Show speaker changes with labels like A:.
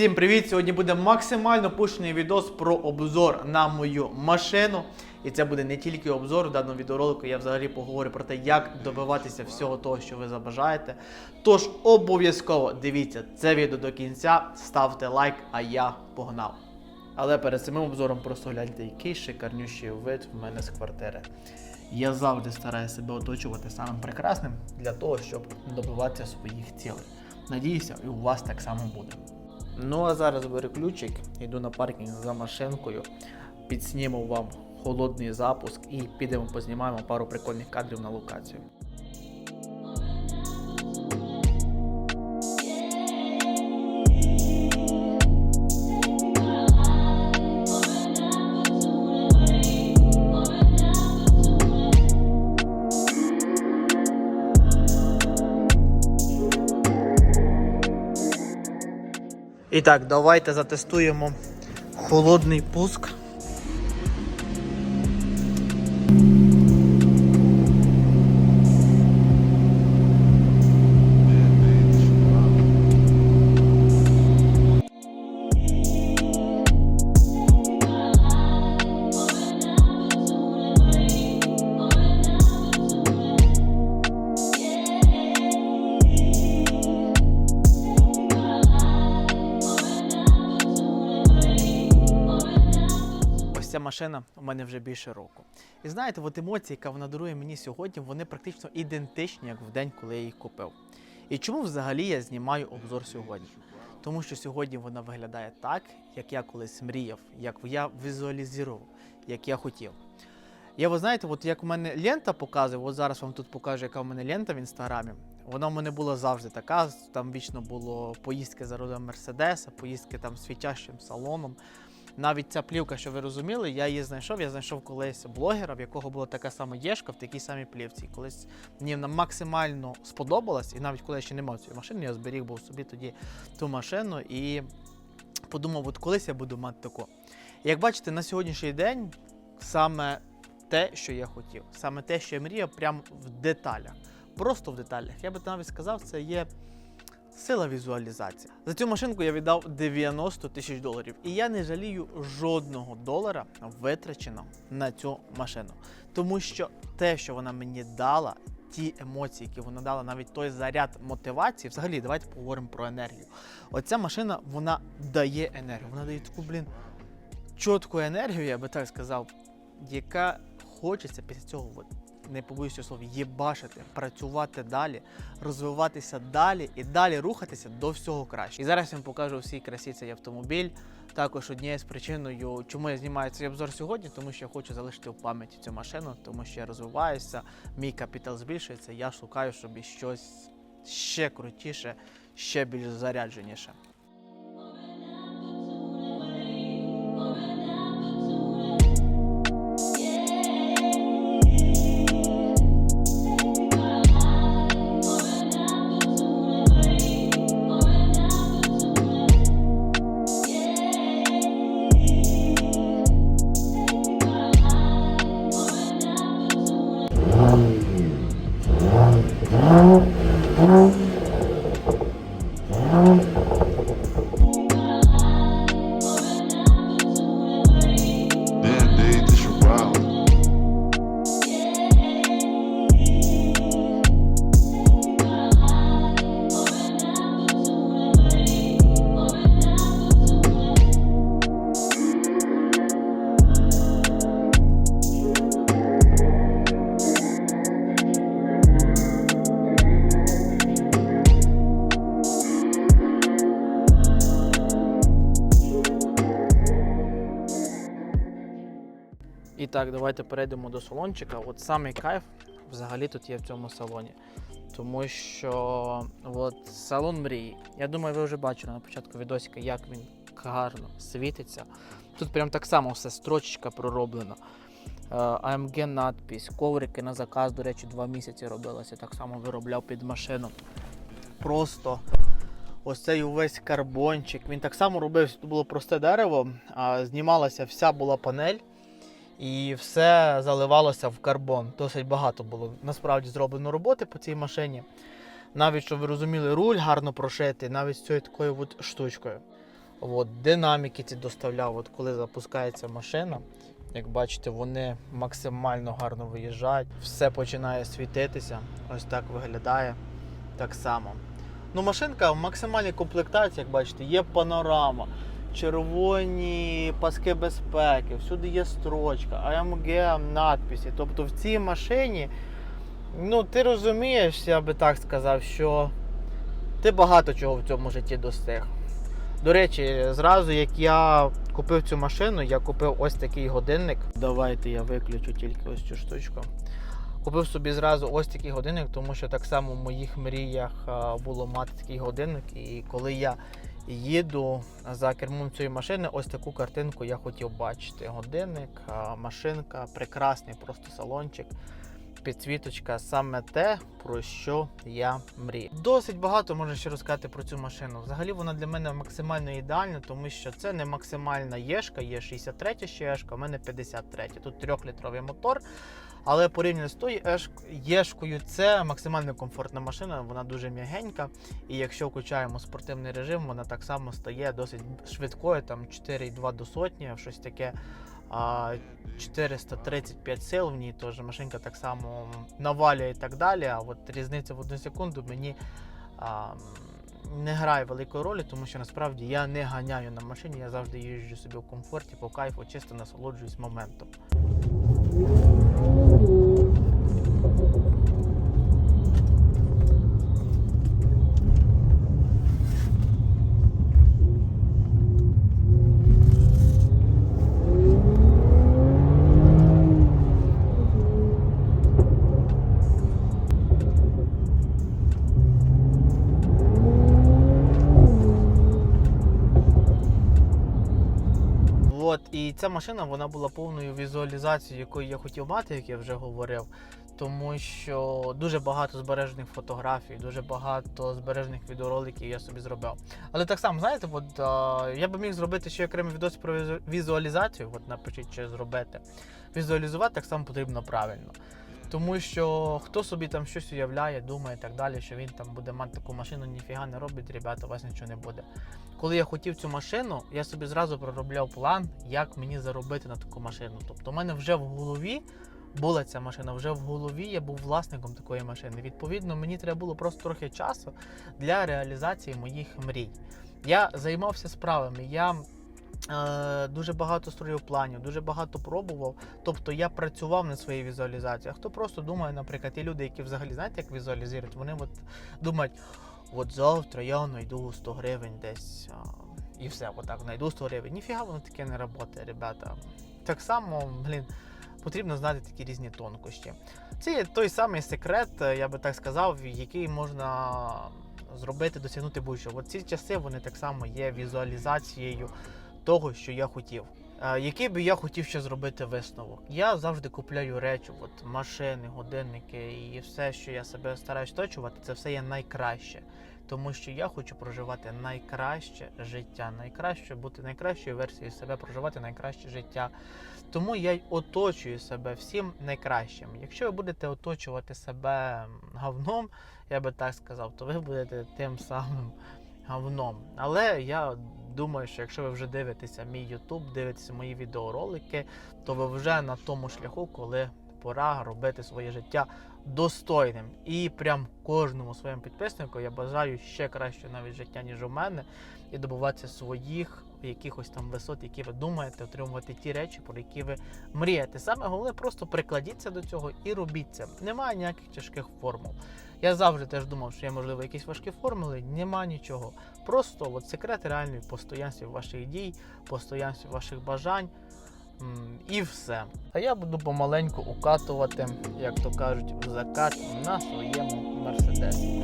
A: Всім привіт! Сьогодні буде максимально пушений відос про обзор на мою машину. І це буде не тільки обзор в даному відеоролику, я взагалі поговорю про те, як добиватися всього того, що ви забажаєте. Тож обов'язково дивіться це відео до кінця, ставте лайк, а я погнав. Але перед самим обзором просто гляньте, який шикарнющий вид в мене з квартири. Я завжди стараюся себе оточувати самим прекрасним для того, щоб добиватися своїх цілей. Надіюся, і у вас так само буде. Ну а зараз беру ключик, йду на паркінг за машинкою, підсніму вам холодний запуск і підемо познімаємо пару прикольних кадрів на локацію. І так, давайте затестуємо холодний пуск. Ця машина у мене вже більше року. І знаєте, от емоції, яка вона дарує мені сьогодні, вони практично ідентичні, як в день, коли я її купив. І чому взагалі я знімаю обзор сьогодні? Тому що сьогодні вона виглядає так, як я колись мріяв, як я візуалізував, як я хотів. Я, ви знаєте, от як у мене лента показує, от зараз вам тут покажу, яка у мене лента в інстаграмі. Вона в мене була завжди така. Там вічно було поїздки за рулем Мерседеса, поїздки там з світящим салоном. Навіть ця плівка, що ви розуміли, я її знайшов. Я знайшов колись блогера, в якого була така сама єшка в такій самій плівці. Колись мені вона максимально сподобалась, і навіть коли я ще не мав цієї машини, я зберіг був собі тоді ту машину і подумав, от колись я буду мати таку. Як бачите, на сьогоднішній день саме те, що я хотів, саме те, що я мріяв, прямо в деталях. Просто в деталях. Я би навіть сказав, це є сила візуалізації. За цю машинку я віддав 90 тисяч доларів. І я не жалію жодного долара витраченого на цю машину. Тому що те, що вона мені дала, ті емоції, які вона дала, навіть той заряд мотивації, взагалі, давайте поговоримо про енергію. Оця машина вона дає енергію. Вона дає таку, блін, чітку енергію, я би так сказав, яка хочеться після цього. Не побоюся слова, єбашити, працювати далі, розвиватися далі і далі рухатися до всього краще. І зараз я вам покажу всій красі цей автомобіль. Також однією з причиною, чому я знімаю цей обзор сьогодні, тому що я хочу залишити в пам'яті цю машину, тому що я розвиваюся, мій капітал збільшується, я шукаю собі щось ще крутіше, ще більш зарядженіше. І так, давайте перейдемо до салончика. От самий кайф взагалі тут є в цьому салоні. Тому що от, салон мрії. Я думаю, ви вже бачили на початку відосика, як він гарно світиться. Тут прям так само все строчечка пророблена. Е, AMG надпись, коврики на заказ, до речі, два місяці робилося. Так само виробляв під машину. Просто ось цей увесь карбончик. Він так само робив, тут було просте дерево, а знімалася вся була панель і все заливалося в карбон. Досить багато було насправді зроблено роботи по цій машині. Навіть, щоб ви розуміли, руль гарно прошитий, навіть з цією такою от штучкою. От, динаміки ці доставляв, от коли запускається машина. Як бачите, вони максимально гарно виїжджають, все починає світитися. Ось так виглядає так само. Ну, машинка в максимальній комплектації, як бачите, є панорама, червоні паски безпеки, всюди є строчка, AMG надписи. Тобто в цій машині, ну ти розумієш, я би так сказав, що ти багато чого в цьому житті достиг. До речі, зразу як я купив цю машину, я купив ось такий годинник. Давайте я виключу тільки ось цю штучку. Купив собі зразу ось такий годинник, тому що так само в моїх мріях було мати такий годинник. І коли я їду за кермом цієї машини, ось таку картинку я хотів бачити. Годинник, машинка, прекрасний просто салончик. Підсвіточка саме те, про що я мрію. Досить багато можна ще розказати про цю машину. Взагалі вона для мене максимально ідеальна, тому що це не максимальна єшка, є 63 ще єшка, у мене 53. Тут 3-літровий мотор. Але порівняно з тою єшкою, це максимально комфортна машина, вона дуже м'ягенька. І якщо включаємо спортивний режим, вона так само стає досить швидкою, там 4,2 до сотні, щось таке. А 435 сил в ній теж машинка так само навалює і так далі. А от різниця в одну секунду мені а, не грає великої ролі, тому що насправді я не ганяю на машині, я завжди їжджу собі в комфорті, по кайфу, чисто насолоджуюсь моментом. От, і ця машина вона була повною візуалізацією, якою я хотів мати, як я вже говорив. Тому що дуже багато збережених фотографій, дуже багато збережених відеороликів я собі зробив. Але так само, знаєте, от, а, я би міг зробити ще окремий відос про візу- візуалізацію. От напишіть, що зробити. Візуалізувати так само потрібно правильно. Тому що хто собі там щось уявляє, думає і так далі, що він там буде мати таку машину, ніфіга не робить, ребята, у вас нічого не буде. Коли я хотів цю машину, я собі зразу проробляв план, як мені заробити на таку машину. Тобто, у мене вже в голові була ця машина, вже в голові я був власником такої машини. Відповідно, мені треба було просто трохи часу для реалізації моїх мрій. Я займався справами. Я дуже багато строїв планів, дуже багато пробував. Тобто я працював над своєю візуалізацією. А хто просто думає, наприклад, ті люди, які взагалі знаєте, як візуалізують, вони от думають, от завтра я знайду 100 гривень десь. І все, отак знайду 100 гривень. Ніфіга воно таке не працює, ребята. Так само, блін, потрібно знати такі різні тонкощі. Це є той самий секрет, е, я би так сказав, який можна зробити, досягнути будь-що. От ці часи вони так само є візуалізацією того, що я хотів. Е, Який би я хотів ще зробити висновок? Я завжди купляю речі, от машини, годинники і все, що я себе стараюсь точувати, це все є найкраще. Тому що я хочу проживати найкраще життя, найкраще бути найкращою версією себе, проживати найкраще життя. Тому я оточую себе всім найкращим. Якщо ви будете оточувати себе говном, я би так сказав, то ви будете тим самим говном. Але я думаю, що якщо ви вже дивитеся мій YouTube, дивитеся мої відеоролики, то ви вже на тому шляху, коли пора робити своє життя достойним. І прям кожному своєму підписнику я бажаю ще краще навіть життя, ніж у мене, і добуватися своїх якихось там висот, які ви думаєте, отримувати ті речі, про які ви мрієте. Саме головне, просто прикладіться до цього і робіть це. Немає ніяких тяжких формул. Я завжди теж думав, що є можливо якісь важкі формули. Нема нічого. Просто от секрет реальної постоянстві ваших дій, постоянстві ваших бажань. І все. А я буду помаленьку укатувати, як то кажуть, в закат на своєму мерседесі.